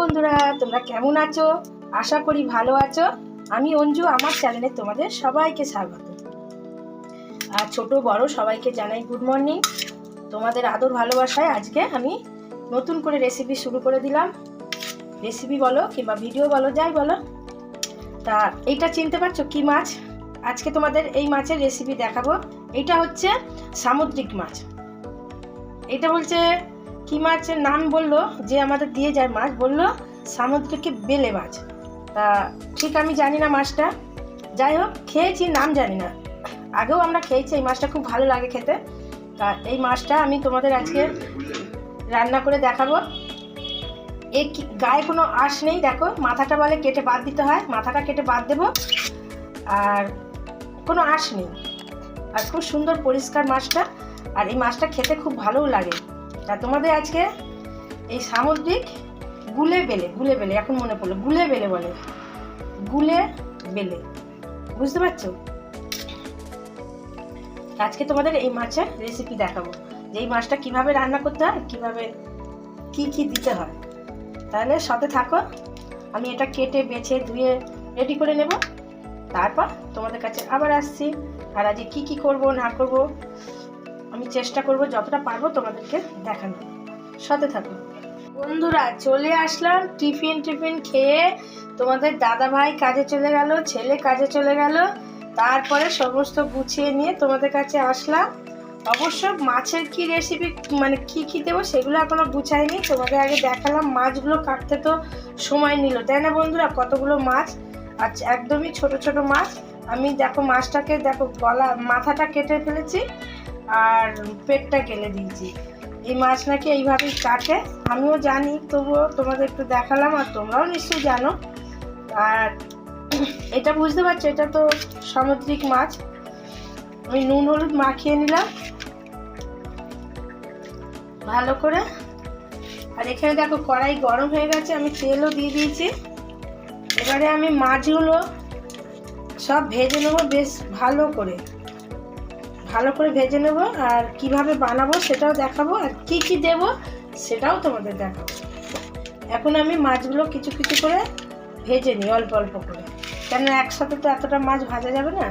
বন্ধুরা, তোমরা কেমন আছো? আশা করি ভালো আছো। আমি অঞ্জু, আমার চ্যানেলে তোমাদের সবাইকে স্বাগত। আর ছোট, বড় সবাইকে জানাই গুড মর্নিং তোমাদের আদর, ভালোবাসায় আজকে আমি নতুন করে রেসিপি শুরু করে দিলাম। রেসিপি বলো কিংবা ভিডিও বলো, যাই বলো। তা এইটা চিনতে পারছ কি মাছ? আজকে তোমাদের এই মাছের রেসিপি দেখাবো। এইটা হচ্ছে সামুদ্রিক মাছ। এটা বলছে কি মাছের নাম বলল, যে আমাদের দিয়ে যায় মাছ, বলল, সামুদ্রিকে বেলে মাছ। তা ঠিক আমি জানি না মাছটা। যাই হোক, খেয়েছি, নাম জানি না। আগেও আমরা খেয়েছি, এই মাছটা খুব ভালো লাগে খেতে। তা এই মাছটা আমি তোমাদের আজকে রান্না করে দেখাবো। এ গায়ে কোনো আঁশ নেই, দেখো, মাথাটা বলে কেটে বাদ দিতে হয়, মাথাটা কেটে বাদ দেবো। আর কোনো আঁশ নেই। আর খুব সুন্দর পরিষ্কার মাছটা। আর এই মাছটা খেতে খুব ভালোও লাগে। তা তোমাদের আজকে এই সামুদ্রিক গুলে বেলে গুলে বেলে, এখন মনে পড়ল, গুলে বেলে বলে। গুলে বেলে। বুঝতে পারছ? আজকে তোমাদের এই মাছের রেসিপি দেখাবো। যে এই মাছটা কীভাবে রান্না করতে হয়, কীভাবে কি কি দিতে হয়। তাহলে সাথে থাকো, আমি এটা কেটে, বেছে, ধুয়ে রেডি করে নেব। তারপর তোমাদের কাছে আবার আসছি। আর আজকে কী কী করব, না করব আমি চেষ্টা করব যতটা পারব তোমাদেরকে দেখানো সাথে থাকো। বন্ধুরা, চলে আসলাম টিফিন টিফিন খেয়ে তোমাদের দাদা ভাই কাজে চলে গেল, ছেলে কাজে চলে গেল। তারপরে সমস্ত গুছিয়ে নিয়ে তোমাদের কাছে আসলাম। অবশ্য মাছের কি রেসিপি মানে কি কি দেবো সেগুলো এখনও গুছাইনি। তোমাদের আগে দেখালাম, মাছগুলো কাটতে তো সময় নিল। তাই না বন্ধুরা? কতগুলো মাছ? আচ্ছা একদমই ছোট ছোট মাছ। আমি দেখো মাছটাকে, দেখো গলা, মাথাটা কেটে ফেলেছি। আর পেটটা কেলে দিয়েছি। এই মাছ নাকি এইভাবেই কাটে। আমিও জানি, তবুও তোমাদের একটু দেখালাম আর তোমরাও নিশ্চয়ই জানো। আর এটা বুঝতে পারছ, এটা তো সামুদ্রিক মাছ। আমি নুন, হলুদ মাখিয়ে নিলাম। ভালো করে। আর এখানে দেখো কড়াই গরম হয়ে গেছে, আমি তেলও দিয়ে দিয়েছি। এবারে আমি মাছগুলো সব ভেজে নেব বেশ ভালো করে। ভালো করে ভেজে নেব আর কীভাবে বানাবো সেটাও দেখাবো আর কী কী দেব সেটাও তোমাদের দেখাবো। এখন আমি মাছগুলো কিছু কিছু করে ভেজে নিই অল্প অল্প করে। কেন একসাথে তো এতটা মাছ ভাজা যাবে না।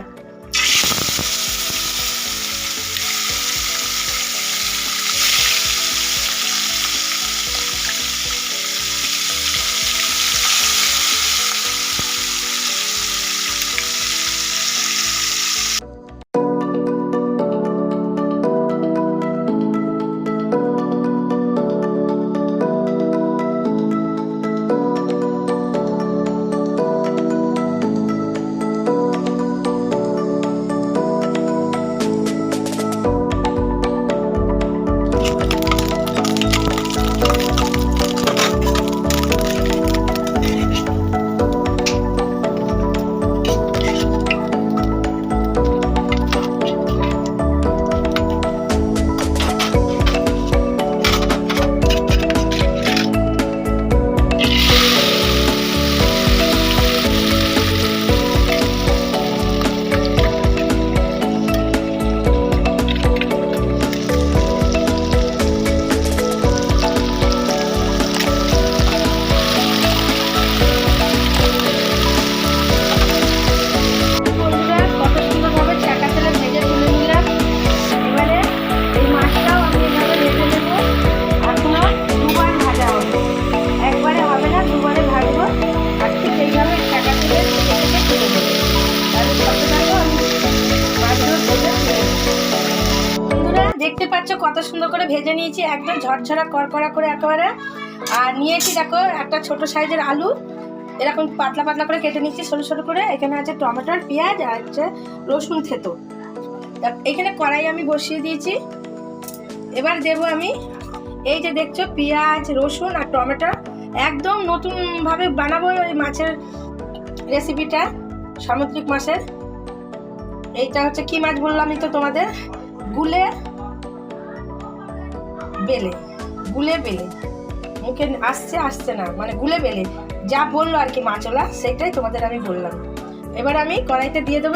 ভেজে নিয়েছি একদম ঝরঝরা করকরা করে একেবারে। আর নিয়েছি দেখো একটা ছোট সাইজের আলু। এরকম পাতলা পাতলা করে কেটে নিচ্ছি সরু সরু করে। এখানে আছে টমেটোর পেঁয়াজ আর হচ্ছে রসুন থেতো। এখানে কড়াই আমি বসিয়ে দিয়েছি। এবার দেব আমি এই যে দেখছ পেঁয়াজ, রসুন আর টমেটো। একদম নতুনভাবে বানাবো ওই মাছের রেসিপিটা সামুদ্রিক মাছের। এইটা হচ্ছে কি মাছ বললামই তো তোমাদের? গুলে বেলে, গুলে বেলে। মুখে আসছে আসছে না মানে গুলে বেলে। যা বলল আর কি মাছলা সেটাই তোমাদের আমি বললাম। এবার আমি কড়াইতে দিয়ে দেবো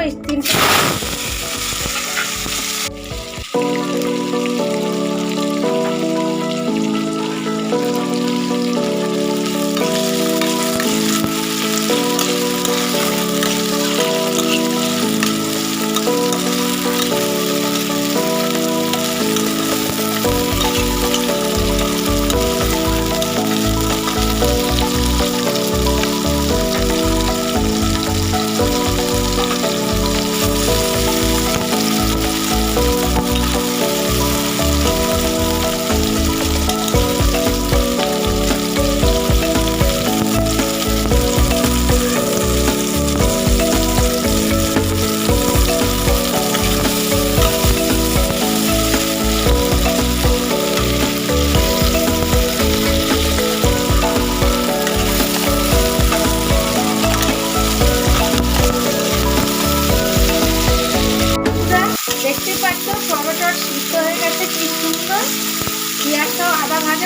এই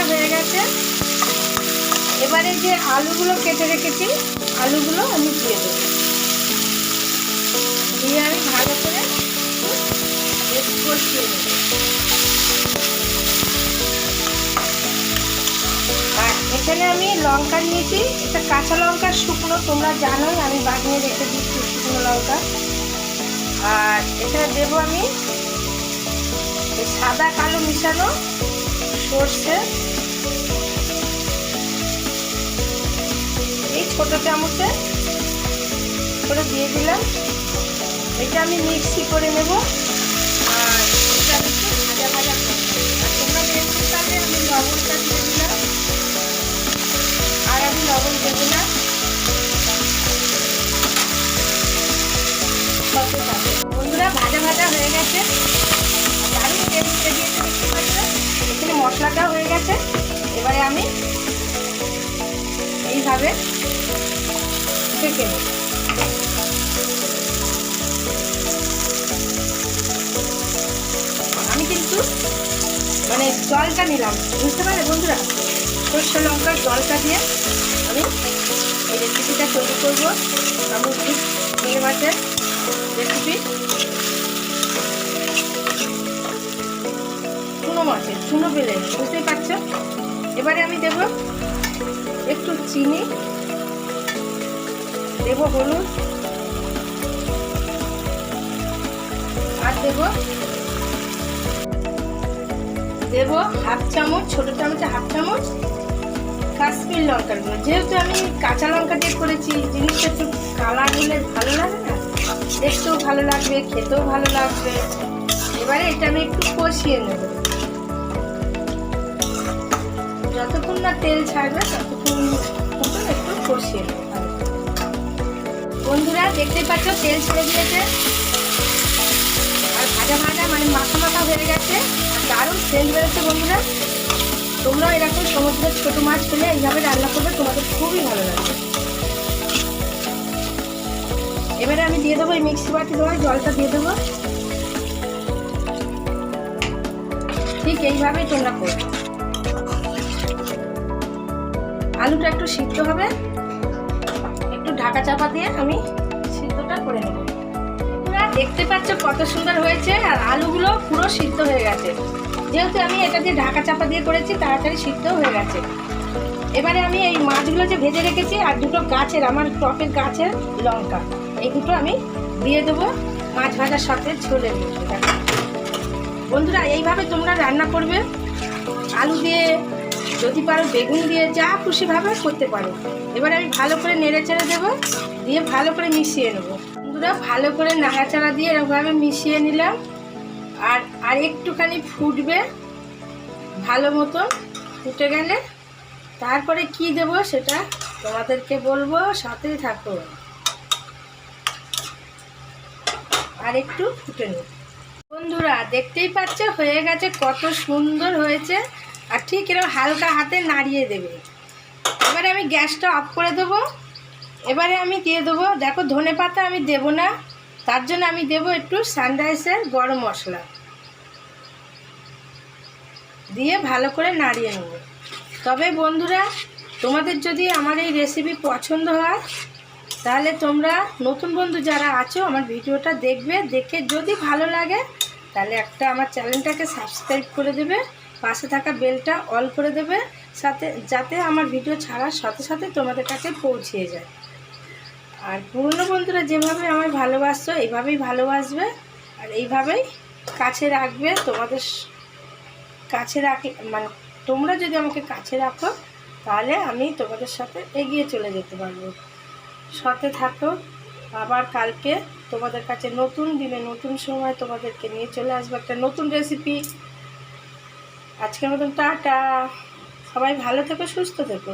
এবারে যে আলুগুলো কেটে রেখেছি, আলুগুলো আমি দিয়ে দেবো। দিয়ে আমি ভালো করে আর এখানে আমি লঙ্কা নিয়েছি এটা কাঁচা লঙ্কা শুকনো, তোমরা জানোই, আমি বানিয়ে রেখে দিচ্ছি শুকনো লঙ্কা। আর এখানে দেবো আমি সাদা কালো মিশানো সর্ষে এই ছোট চামচে করে দিয়ে দিলাম। এটা আমি মিক্সি করে নেব। আর এটা একটু ভাজা ভাজা। আর তোমরা দেখতে পাবে আমি লবণটা দিয়ে দিলাম। আর আমি লবণ দেবো না। বন্ধুরা, ভাজা ভাজা হয়ে গেছে। মশলাটাও হয়ে গেছে। এবারে আমি এইভাবে ছেঁকে আমি কিন্তু মানে জলটা নিলাম, বুঝতে পারলে বন্ধুরা? সর্ষে লঙ্কার জলটা দিয়ে আমি এই রেসিপিটা তৈরি করব। আমি ঠিক চিংড়ি মাছের রেসিপি চুনো মাছের চুনো বেলে বুঝতেই পারছ এবারে আমি দেব একটু চিনি, দেব হলুদ, আর দেব দেব হাফ চামচ, ছোট চামচে, হাফ চামচ কাশ্মীর লঙ্কার গুঁড়ো। যেহেতু আমি কাঁচা লঙ্কা দিয়ে করেছি জিনিসটা একটু কালার হলে ভালো লাগে না? দেখতেও ভালো লাগবে, খেতেও ভালো লাগবে। এবারে এটা আমি একটু কষিয়ে নেব। যতক্ষণ না তেল ছাড়বে, ততক্ষণ একটু কষিয়ে বন্ধুরা দেখতে পাচ্ছ, তেল ছেড়ে দিয়েছে। আর ভাজা ভাজা মানে মাথা মাথা হয়ে গেছে। দারুণ সেন্ট বেরোচ্ছে, বন্ধুরা। তোমরাও এরকম সমুদ্রের ছোট মাছ পেলে এইভাবে রান্না করবে, তোমাদের খুবই ভালো লাগবে। এবারে আমি দিয়ে দেবো এই মিক্সি বাটি দেওয়ার জলটা দিয়ে দেবো। ঠিক এইভাবেই তোমরা করবে। আলুটা একটু সিদ্ধ হবে। একটু ঢাকা চাপা দিয়ে আমি সিদ্ধটা করে নেব। তোমরা দেখতে পাচ্ছ কত সুন্দর হয়েছে, আর আলুগুলো পুরো সিদ্ধ হয়ে গেছে। যেহেতু আমি এটা দিয়ে ঢাকা চাপা দিয়ে করেছি, তাড়াতাড়ি সিদ্ধ হয়ে গেছে। এবারে আমি এই মাছগুলো যে ভেজে রেখেছি, আর দুটো গাছের, আমার টপের গাছের লঙ্কা, এই দুটো আমি দিয়ে দেবো মাছ ভাজার সাথে ঝোলে। বন্ধুরা, এইভাবে তোমরা রান্না করবে। আলু দিয়ে যদি পারো বেগুন দিয়ে যা খুশিভাবে করতে পারো। এবার আমি ভালো করে নেড়ে চেড়ে দেবো, দিয়ে ভালো করে মিশিয়ে নেব। বন্ধুরা, ভালো করে নাড়াচাড়া দিয়ে এরকমভাবে মিশিয়ে নিলাম। আর আর একটুখানি ফুটবে ভালো মতো, ফুটে গেলে তারপরে কি দেব সেটা তোমাদেরকে বলব, সাথেই থাকো। আর একটু ফুটে নেব বন্ধুরা, দেখতেই পাচ্ছ, হয়ে গেছে, কত সুন্দর হয়েছে। ঠিক এরকম হালকা হাতে নাড়িয়ে দেবে। এবারে আমি গ্যাসটা অফ করে দেবো। এবারে আমি দিয়ে দেবো। দেখো ধনে পাতা আমি দেবো না। তার জন্য আমি দেবো একটু সানরাইসের গরম মশলা। দিয়ে ভালো করে নাড়িয়ে নেব। তবে বন্ধুরা, তোমাদের যদি আমার এই রেসিপি পছন্দ হয়, তাহলে তোমরা নতুন বন্ধু যারা আছো, আমার ভিডিওটা দেখবে। দেখে যদি ভালো লাগে, তাহলে একটা আমার চ্যানেলটাকে সাবস্ক্রাইব করে দেবে। পাশে থাকা বেলটা অল করে দেবে, সাথে, যাতে আমার ভিডিও ছাড়ার সাথে সাথে তোমাদের কাছে পৌঁছিয়ে যায়। আর পুরনো বন্ধুরা যেভাবে আমার ভালোবাসছো এইভাবেই ভালোবাসবে। আর এইভাবেই কাছে রাখবে তোমাদের কাছে রাখলে মানে তোমরা যদি আমাকে কাছে রাখো, তাহলে আমি তোমাদের সাথে এগিয়ে চলে যেতে পারব। সাথে থাকো, আবার কালকে তোমাদের কাছে নতুন দিনে, নতুন সময় তোমাদেরকে নিয়ে চলে আসব। একটা নতুন রেসিপি আজকের মতন টাটা। সবাই ভালো থেকো সুস্থ থেকো।